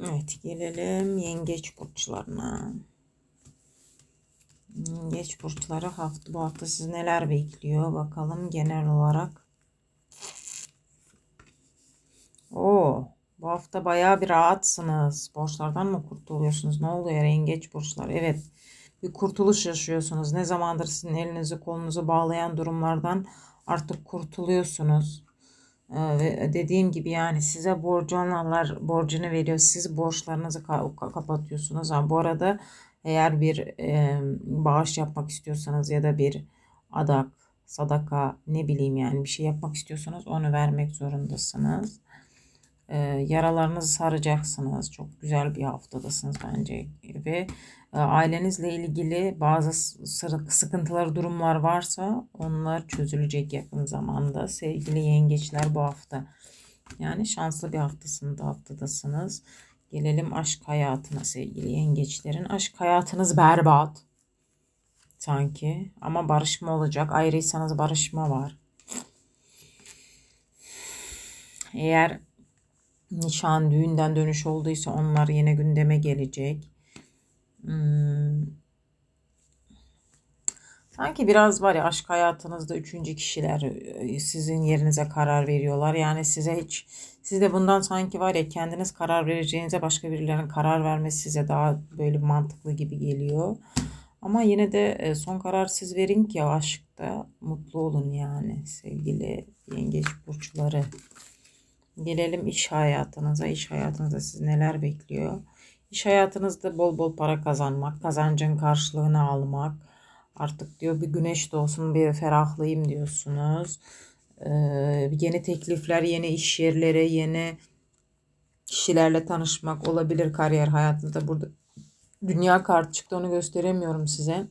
Evet gelelim yengeç burçlarına. Yengeç burçları hafta bu hafta sizi neler bekliyor bakalım genel olarak. Oo, bu hafta bayağı bir rahatsınız. Borçlardan mı kurtuluyorsunuz? Ne oluyor yengeç burçlar? Evet. Bir kurtuluş yaşıyorsunuz. Ne zamandır sizin elinizi kolunuzu bağlayan durumlardan artık kurtuluyorsunuz. Ee, Ve dediğim gibi yani size borcu olanlar borcunu veriyor. Siz borçlarınızı ka- kapatıyorsunuz. Ha, bu arada eğer bir e, bağış yapmak istiyorsanız ya da bir adak, sadaka ne bileyim yani bir şey yapmak istiyorsanız onu vermek zorundasınız. Ee, yaralarınızı saracaksınız. Çok güzel bir haftadasınız bence ve e, ailenizle ilgili bazı sıkıntılar, durumlar varsa onlar çözülecek yakın zamanda. Sevgili yengeçler bu hafta. Yani şanslı bir haftasında haftadasınız. Gelelim aşk hayatına sevgili yengeçlerin. Aşk hayatınız berbat. Sanki ama barışma olacak. Ayrıysanız barışma var. Eğer nişan, düğünden dönüş olduysa onlar yine gündeme gelecek. Hmm, Sanki biraz var ya aşk hayatınızda üçüncü kişiler e, sizin yerinize karar veriyorlar. Yani size hiç siz de bundan sanki var ya kendiniz karar vereceğinize başka birilerinin karar vermesi size daha böyle mantıklı gibi geliyor. Ama yine de e, son karar siz verin ki aşkta mutlu olun yani sevgili yengeç burçları. Gelelim iş hayatınıza. İş hayatınızda sizi neler bekliyor? İş hayatınızda bol bol para kazanmak, kazancın karşılığını almak. Artık diyor bir güneş doğsun bir ferahlayayım diyorsunuz. Ee, yeni teklifler, yeni iş yerleri, yeni kişilerle tanışmak olabilir kariyer hayatınızda. Burada dünya kartı çıktı onu gösteremiyorum size.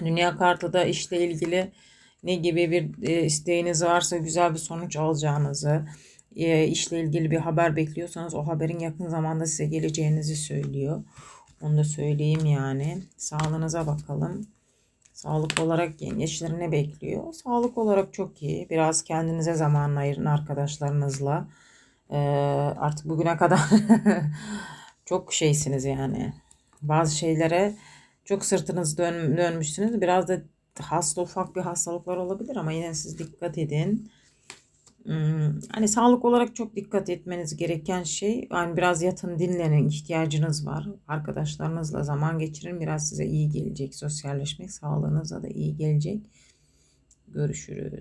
Dünya kartı da işle ilgili ne gibi bir e, isteğiniz varsa güzel bir sonuç alacağınızı, e, işle ilgili bir haber bekliyorsanız o haberin yakın zamanda size geleceğinizi söylüyor. Onu da söyleyeyim yani. Sağlığınıza bakalım. Sağlık olarak yengeçleri ne bekliyor? Sağlık olarak çok iyi. Biraz kendinize zaman ayırın arkadaşlarınızla. Ee, artık bugüne kadar çok şeysiniz yani. Bazı şeylere çok sırtınız dön, dönmüşsünüz. Biraz da hasta ufak bir hastalıklar olabilir ama yine siz dikkat edin. Hani sağlık olarak çok dikkat etmeniz gereken şey yani biraz yatın dinlenin ihtiyacınız var. Arkadaşlarınızla zaman geçirin biraz size iyi gelecek sosyalleşmek sağlığınıza da iyi gelecek. Görüşürüz.